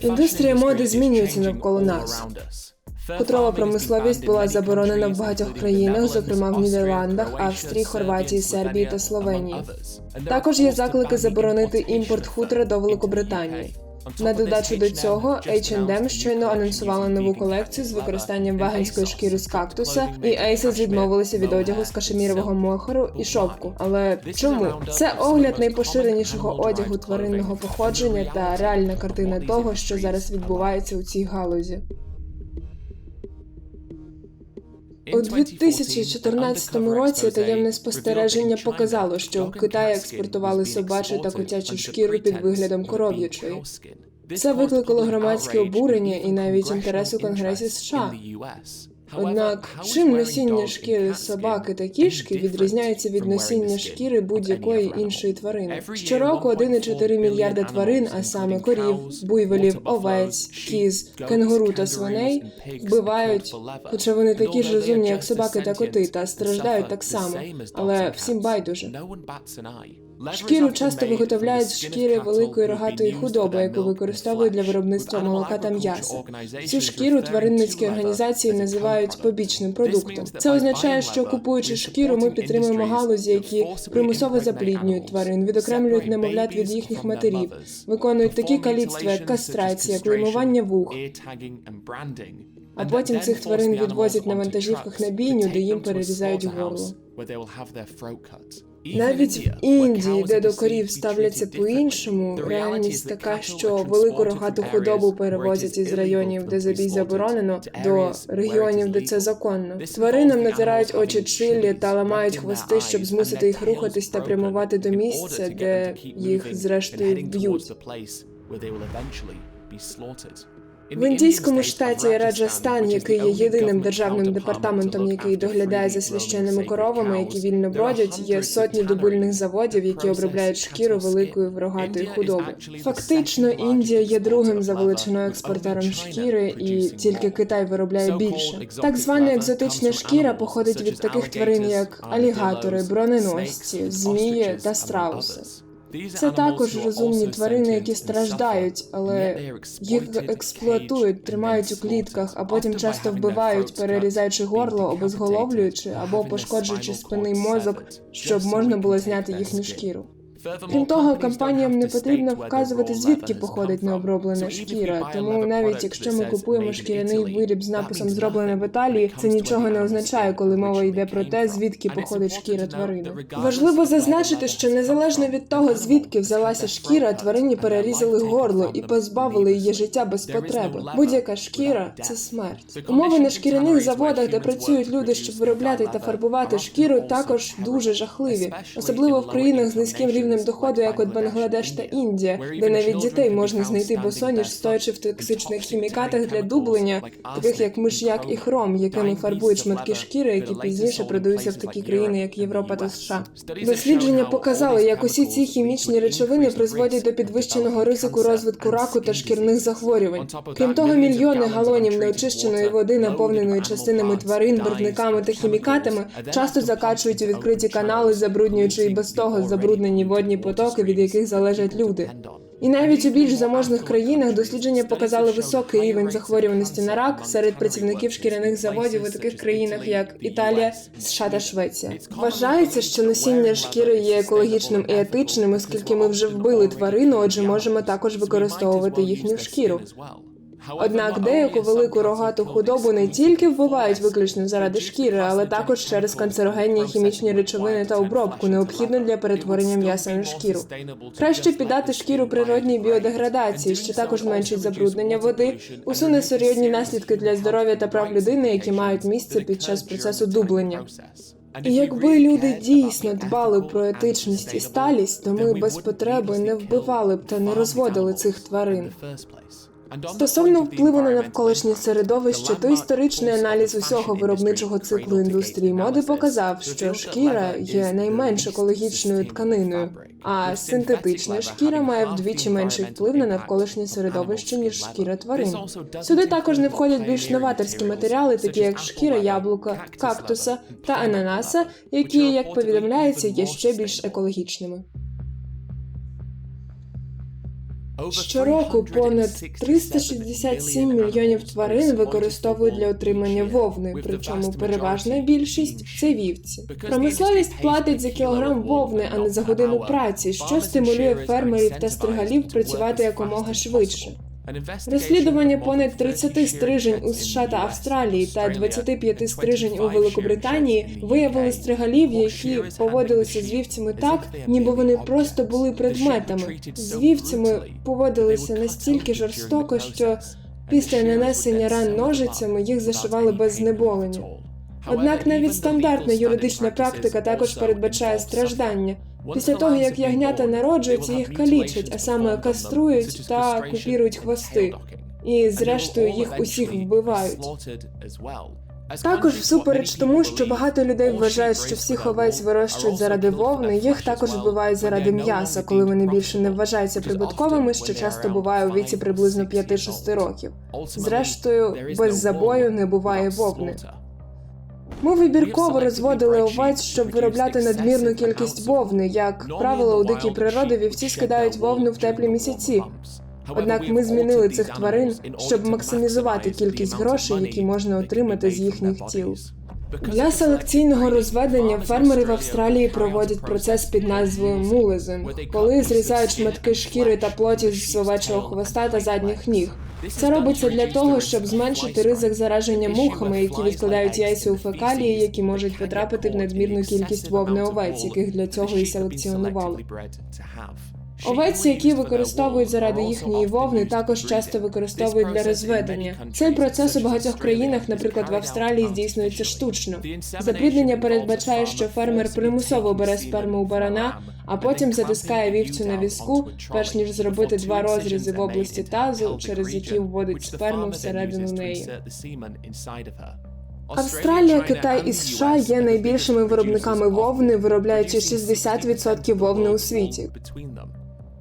Індустрія моди змінюється навколо нас. Хутрова промисловість була заборонена в багатьох країнах, зокрема в Нідерландах, Австрії, Хорватії, Сербії та Словенії. Також є заклики заборонити імпорт хутра до Великобританії. На додачу до цього H&M щойно анонсувала нову колекцію з використанням веганської шкіри з кактуса, і Asos відмовилися від одягу з кашемірового мохору і шовку. Але чому? це огляд найпоширенішого одягу тваринного походження та реальна картина того, що зараз відбувається у цій галузі. У 2014 році таємне спостереження показало, що в Китаї експортували собачу та котячу шкіру під виглядом коров'ячої. Це викликало громадське обурення і навіть інтерес у Конгресі США. Однак, чим носіння шкіри собаки та кішки відрізняється від носіння шкіри будь-якої іншої тварини? Щороку 1,4 мільярда тварин, а саме корів, буйволів, овець, кіз, кенгуру та свиней, вбивають, хоча вони такі ж розумні, як собаки та коти, та страждають так само, але всім байдуже. Шкіру часто виготовляють з шкіри великої рогатої худоби, яку використовують для виробництва молока та м'яса. Цю шкіру тваринницькі організації називають побічним продуктом. Це означає, що купуючи шкіру, ми підтримуємо галузі, які примусово запліднюють тварин, відокремлюють немовлят від їхніх матерів, виконують такі каліцтва, як кастрація, клеймування вух. А потім цих тварин відвозять на вантажівках на бійню, де їм перерізають горло. Навіть в Індії, де до корів ставляться по-іншому, реальність така, що велику рогату худобу перевозять із районів, де забій заборонено, до регіонів, де це законно. Тваринам натирають очі чилі та ламають хвости, щоб змусити їх рухатись та прямувати до місця, де їх зрештою вб'ють. В індійському штаті Раджастан, який є єдиним державним департаментом, який доглядає за священними коровами, які вільно бродять, є сотні дубильних заводів, які обробляють шкіру великої рогатої худоби. Фактично, Індія є другим за величиною експортером шкіри, і тільки Китай виробляє більше. Так звана екзотична шкіра походить від таких тварин, як алігатори, броненосці, змії та страуси. Це також розумні тварини, які страждають, але їх експлуатують, тримають у клітках, а потім часто вбивають, перерізаючи горло, обезголовлюючи або пошкоджуючи спинний мозок, щоб можна було зняти їхню шкіру. Крім того, компаніям не потрібно вказувати звідки походить необроблена шкіра. Тому навіть якщо ми купуємо шкіряний виріб з написом зроблене в Італії, це нічого не означає, коли мова йде про те, звідки походить шкіра тварини. Важливо зазначити, що незалежно від того, звідки взялася шкіра, тварині перерізали горло і позбавили її життя без потреби. Будь-яка шкіра це смерть. Умови на шкіряних заводах, де працюють люди, щоб виробляти та фарбувати шкіру, також дуже жахливі, особливо в країнах з низьким рівнем доходу, як от Бангладеш та Індія, де навіть дітей можна знайти босоніж, стоячи в токсичних хімікатах для дублення, таких як миш'як і хром, якими фарбують шматки шкіри, які пізніше продаються в такі країни, як Європа та США. Дослідження показали, як усі ці хімічні речовини призводять до підвищеного ризику розвитку раку та шкірних захворювань. Крім того, мільйони галонів неочищеної води, наповненої частинами тварин, барвниками та хімікатами, часто закачують у відкриті канали, забруднюючи і без того забруднені водні потоки, від яких залежать люди. І навіть у більш заможних країнах дослідження показали високий рівень захворюваності на рак серед працівників шкіряних заводів у таких країнах, як Італія, США та Швеція. Вважається, що носіння шкіри є екологічним і етичним, оскільки ми вже вбили тварину, отже, можемо також використовувати їхню шкіру. Однак деяку велику рогату худобу не тільки вбивають виключно заради шкіри, але також через канцерогенні хімічні речовини та обробку, необхідну для перетворення м'яса на шкіру. Краще піддати шкіру природній біодеградації, що також меншить забруднення води, усуне серйозні наслідки для здоров'я та прав людини, які мають місце під час процесу дублення. І якби люди дійсно дбали про етичність і сталість, то ми без потреби не вбивали б та не розводили цих тварин. Стосовно впливу на навколишнє середовище, то історичний аналіз усього виробничого циклу індустрії моди показав, що шкіра є найменш екологічною тканиною, а синтетична шкіра має вдвічі менший вплив на навколишнє середовище ніж шкіра тварин. Сюди також не входять більш новаторські матеріали, такі як шкіра яблука, кактуса та ананаса, які, як повідомляється, є ще більш екологічними. Щороку понад 367 мільйонів тварин використовують для отримання вовни, причому переважна більшість це вівці. Промисловість платить за кілограм вовни, а не за годину праці, що стимулює фермерів та стригалів працювати якомога швидше. Розслідування понад 30 стрижень у США та Австралії та 25 стрижень у Великобританії виявили стригалів, які поводилися з вівцями так, ніби вони просто були предметами. З вівцями поводилися настільки жорстоко, що після нанесення ран ножицями їх зашивали без знеболення. Однак навіть стандартна юридична практика також передбачає страждання. Після того, як ягнята народжуються, їх калічать, а саме каструють та купірують хвости. І зрештою їх усіх вбивають. Також всупереч тому, що багато людей вважають, що всіх овець вирощують заради вовни, їх також вбивають заради м'яса, коли вони більше не вважаються прибутковими, що часто буває у віці приблизно 5-6 років. Зрештою, без забою не буває вовни. Ми вибірково розводили овець, щоб виробляти надмірну кількість вовни. Як правило, у дикій природі вівці скидають вовну в теплі місяці. Однак ми змінили цих тварин, щоб максимізувати кількість грошей, які можна отримати з їхніх тіл. Для селекційного розведення фермери в Австралії проводять процес під назвою мулезинг, коли зрізають шматки шкіри та плоті з овечого хвоста та задніх ніг. Це робиться для того, щоб зменшити ризик зараження мухами, які відкладають яйця у фекалії, які можуть потрапити в надмірну кількість вовни овець, яких для цього і селекціонували. Овець, які використовують заради їхньої вовни, також часто використовують для розведення. Цей процес у багатьох країнах, наприклад, в Австралії, здійснюється штучно. Запліднення передбачає, що фермер примусово бере сперму у барана, а потім затискає вівцю на візку, перш ніж зробити два розрізи в області тазу, через які вводить сперму всередину неї. Австралія, Китай і США є найбільшими виробниками вовни, виробляючи 60% вовни у світі.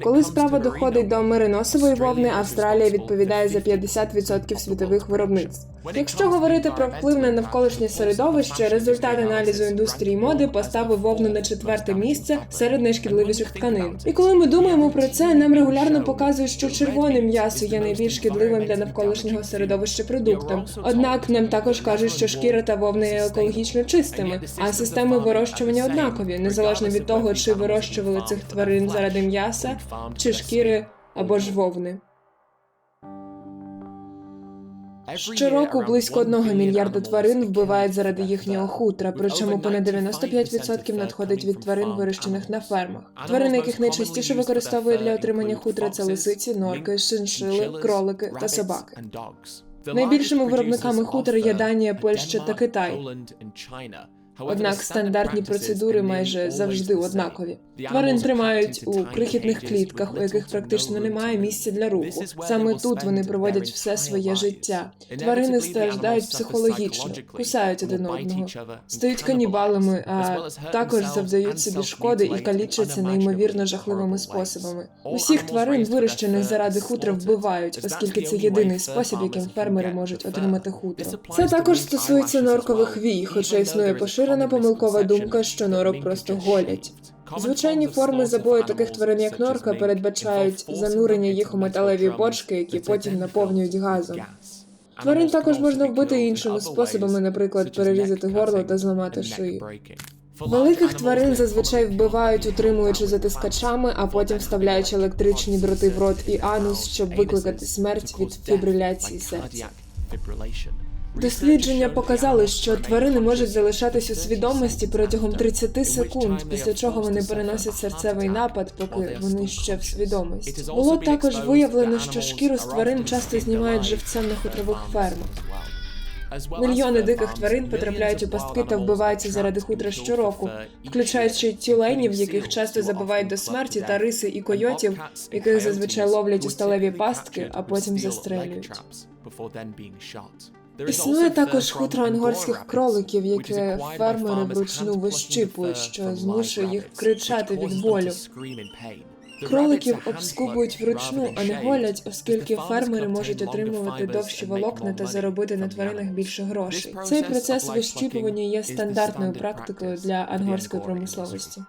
Коли справа доходить до мериносової вовни, Австралія відповідає за 50% світових виробництв. Якщо говорити про вплив на навколишнє середовище, результат аналізу індустрії моди поставив вовну на четверте місце серед найшкідливіших тканин. І коли ми думаємо про це, нам регулярно показують, що червоне м'ясо є найбільш шкідливим для навколишнього середовища продуктом. Однак нам також кажуть, що шкіра та вовна є екологічно чистими, а системи вирощування однакові, незалежно від того, чи вирощували цих тварин заради м'яса, чи шкіри або ж вовни. Щороку близько одного мільярда тварин вбивають заради їхнього хутра, причому понад 95% надходить від тварин, вирощених на фермах. Тварини, яких найчастіше використовують для отримання хутра, це лисиці, норки, шиншили, кролики та собаки. Найбільшими виробниками хутра є Данія, Польща та Китай. Однак стандартні процедури майже завжди однакові. Тварин тримають у крихітних клітках, у яких практично немає місця для руху. Саме тут вони проводять все своє життя. Тварини страждають психологічно, кусають один одного, стають канібалами, а також завдають собі шкоди і калічаться неймовірно жахливими способами. Усіх тварин, вирощених заради хутра, вбивають, оскільки це єдиний спосіб, яким фермери можуть отримати хутро. Це також стосується норкових вій, хоча існує поширена помилкова думка, що норок просто голять. Звичайні форми забою таких тварин, як норка, передбачають занурення їх у металеві бочки, які потім наповнюють газом. Тварин також можна вбити іншими способами, наприклад, перерізати горло та зламати шию. Великих тварин зазвичай вбивають, утримуючи затискачами, а потім вставляючи електричні дроти в рот і анус, щоб викликати смерть від фібриляції серця. Дослідження показали, що тварини можуть залишатись у свідомості протягом 30 секунд, після чого вони переносять серцевий напад, поки вони ще в свідомості. Було також виявлено, що шкіру з тварин часто знімають живцем на хутрових фермах. Мільйони диких тварин потрапляють у пастки та вбиваються заради хутра щороку, включаючи тюленів, яких часто забивають до смерті, та риси і койотів, яких зазвичай ловлять у сталеві пастки, а потім застрелюють. Існує також хутро ангорських кроликів, яке фермери вручну вищипують, що змушує їх кричати від болю. Кроликів обскубують вручну, а не голять, оскільки фермери можуть отримувати довші волокна та заробити на тваринах більше грошей. Цей процес вищіпування є стандартною практикою для ангорської промисловості.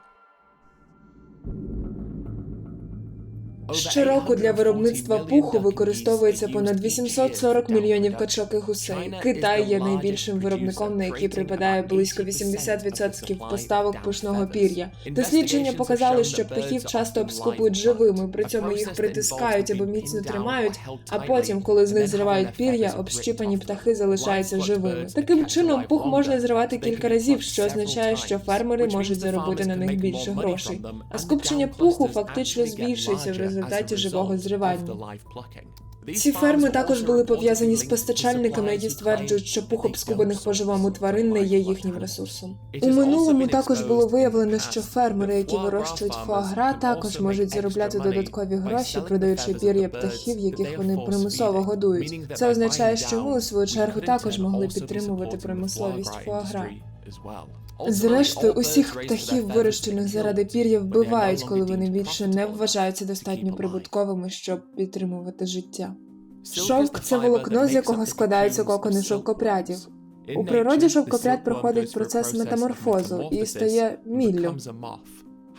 Щороку для виробництва пуху використовується понад 840 мільйонів качок і гусей. Китай є найбільшим виробником, на який припадає близько 80% поставок пушного пір'я. Дослідження показали, що птахів часто обскупують живими, при цьому їх притискають або міцно тримають. А потім, коли з них зривають пір'я, общипані птахи залишаються живими. Таким чином, пух можна зривати кілька разів, що означає, що фермери можуть заробити на них більше грошей. А скупчення пуху фактично збільшується в результаті живого зривання. Ці ферми також були пов'язані з постачальниками, які стверджують, що пух обскубаних по-живому тварин не є їхнім ресурсом. У минулому також було виявлено, що фермери, які вирощують фуагра, також можуть заробляти додаткові гроші, продаючи пір'я птахів, яких вони примусово годують. Це означає, що ми у свою чергу також могли підтримувати промисловість фуагра. Зрештою, усіх птахів, вирощених заради пір'я, вбивають, коли вони більше не вважаються достатньо прибутковими, щоб підтримувати життя. Шовк це волокно, з якого складаються кокони шовкопрядів. У природі шовкопряд проходить процес метаморфозу і стає міллю.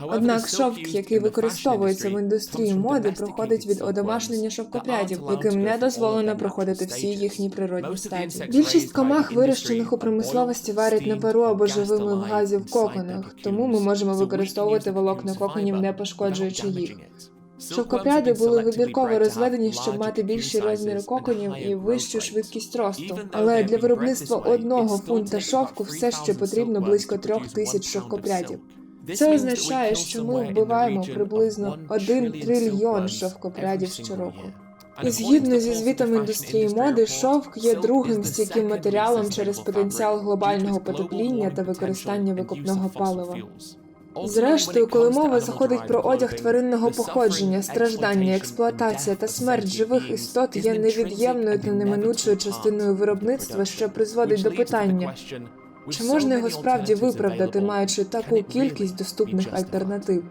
Однак шовк, який використовується в індустрії моди, проходить від одомашнення шовкопрядів, яким не дозволено проходити всі їхні природні стадії. Більшість комах, вирощених у промисловості, варять на пару або живими в газі в коконах, тому ми можемо використовувати волокна коконів, не пошкоджуючи їх. Шовкопряди були вибірково розведені, щоб мати більші розміри коконів і вищу швидкість росту. Але для виробництва одного фунта шовку все ще потрібно близько трьох тисяч шовкопрядів. Це означає, що ми вбиваємо приблизно 1 трильйон шовкопрядів щороку. І згідно зі звітом індустрії моди, шовк є другим стійким матеріалом через потенціал глобального потепління та використання викопного палива. Зрештою, коли мова заходить про одяг тваринного походження, страждання, експлуатація та смерть живих істот є невід'ємною та неминучою частиною виробництва, що призводить до питання, чи можна його справді виправдати, маючи таку кількість доступних альтернатив?